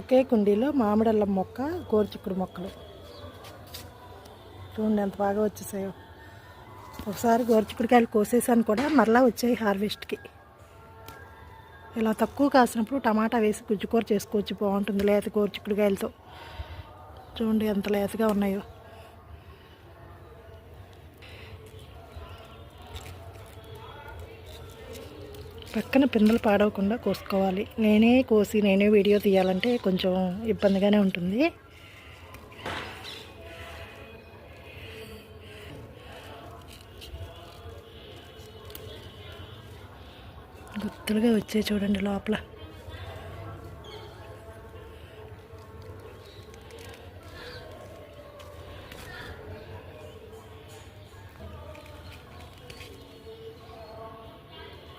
ఒకే కుండీలో మామిడల్లం మొక్క గోరుచిక్కుడు మొక్కలు. చూడండి ఎంత బాగా వచ్చేసాయో. ఒకసారి గోరుచిక్కుడుకాయలు కోసేసాను కూడా మరలా వచ్చాయి హార్వెస్ట్కి. ఇలా తక్కువ కాసినప్పుడు టమాటా వేసి గుజ్జుకూర చేసుకోవచ్చు బాగుంటుంది లేత గోరుచిక్కుడుకాయలతో. చూడండి ఎంత లేతగా ఉన్నాయో. పక్కన పిందెలు పాడవకుండా కోసుకోవాలి. నేనే కోసి నేనే వీడియో తీయాలంటే కొంచెం ఇబ్బందిగానే ఉంటుంది. గుత్తులుగా వచ్చాయి చూడండి లోపల.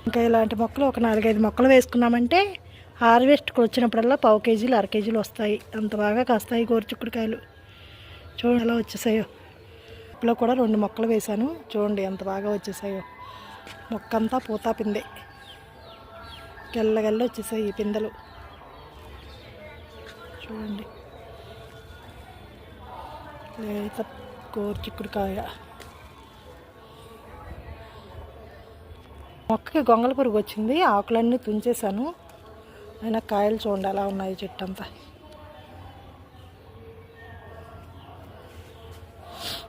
ఇంకా ఇలాంటి మొక్కలు ఒక నాలుగైదు మొక్కలు వేసుకున్నామంటే హార్వెస్ట్కి వచ్చినప్పుడల్లా పావు కేజీలు అర కేజీలు వస్తాయి. అంత బాగా కాస్తాయి గోరుచిక్కుడుకాయలు. చూడండి ఎలా వచ్చేసాయో. ఇప్పుడు కూడా రెండు మొక్కలు వేశాను. చూడండి ఎంత బాగా వచ్చేసాయో. మొక్క అంతా పూతా పిందే. గెల్లగెల్ల వచ్చేసాయి ఈ పిందెలు. చూడండి. లేత గోరుచిక్కుడుకాయ. మొక్కకి గొంగళ పురుగు వచ్చింది ఆకులన్నీ తుంచేశాను. అయినా కాయలు చూడండి ఉన్నాయి చెట్టు అంతా.